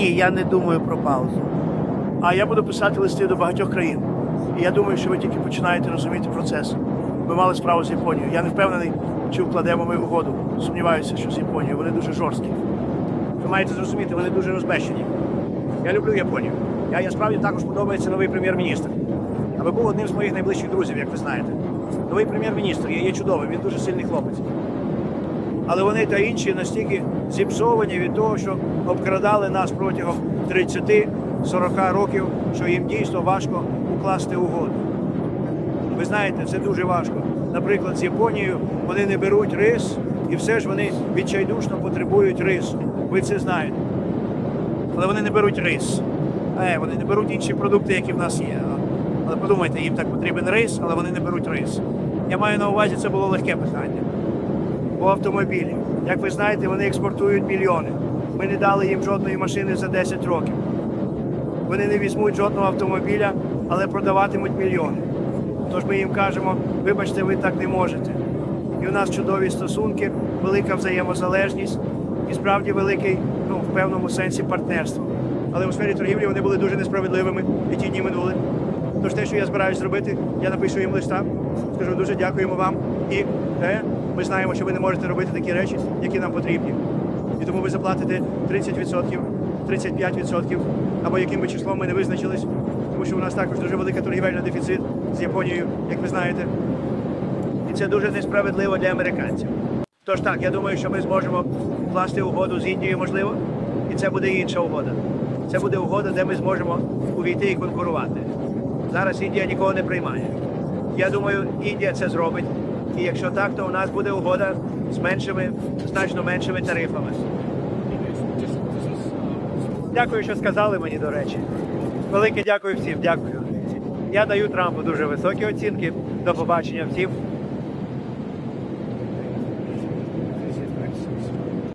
я не думаю про паузу. А я буду писати листи до багатьох країн. І я думаю, що ви тільки починаєте розуміти процес. Ми мали справу з Японією. Я не впевнений, чи вкладемо ми угоду. Сумніваюся, що з Японією. Вони дуже жорсткі. Ви маєте зрозуміти, вони дуже розбещені. Я люблю Японію. Я, я справді також подобається новий прем'єр-міністр. Аби був одним з моїх найближчих друзів, як ви знаєте. Новий прем'єр-міністр є, чудовий, він дуже сильний хлопець. Але вони та інші настільки зіпсовані від того, що обкрадали нас протягом 30-40 років, що їм дійсно важко укласти угоду. Ви знаєте, це дуже важко. Наприклад, з Японією вони не беруть рис, і все ж вони відчайдушно потребують рису. Ви це знаєте. Але вони не беруть рис. Е, вони не беруть інші продукти, які в нас є. Але подумайте, їм так потрібен рис, але вони не беруть рис. Я маю на увазі, це було легке питання. По автомобілі. Як ви знаєте, вони експортують мільйони. Ми не дали їм жодної машини за 10 років. Вони не візьмуть жодного автомобіля, але продаватимуть мільйони. Тож ми їм кажемо, вибачте, ви так не можете. І у нас чудові стосунки, велика взаємозалежність і справді великий, ну, в певному сенсі, партнерство. Але у сфері торгівлі вони були дуже несправедливими і ті дні минули. Тож те, що я збираюсь зробити, я напишу їм листа, скажу дуже дякуємо вам. І е, ми знаємо, що ви не можете робити такі речі, які нам потрібні. І тому ви заплатите 30%, 35% або яким би числом ми не визначились, тому що у нас також дуже велика торгівельна дефіцит з Японією, як ви знаєте. І це дуже несправедливо для американців. Тож так, я думаю, що ми зможемо вкласти угоду з Індією, можливо, і це буде інша угода. Це буде угода, де ми зможемо увійти і конкурувати. Зараз Індія нікого не приймає. Я думаю, Індія це зробить. І якщо так, то у нас буде угода з меншими, значно меншими тарифами. Дякую, що сказали мені, до речі. Велике дякую всім, дякую. Я даю Трампу дуже високі оцінки. До побачення всім.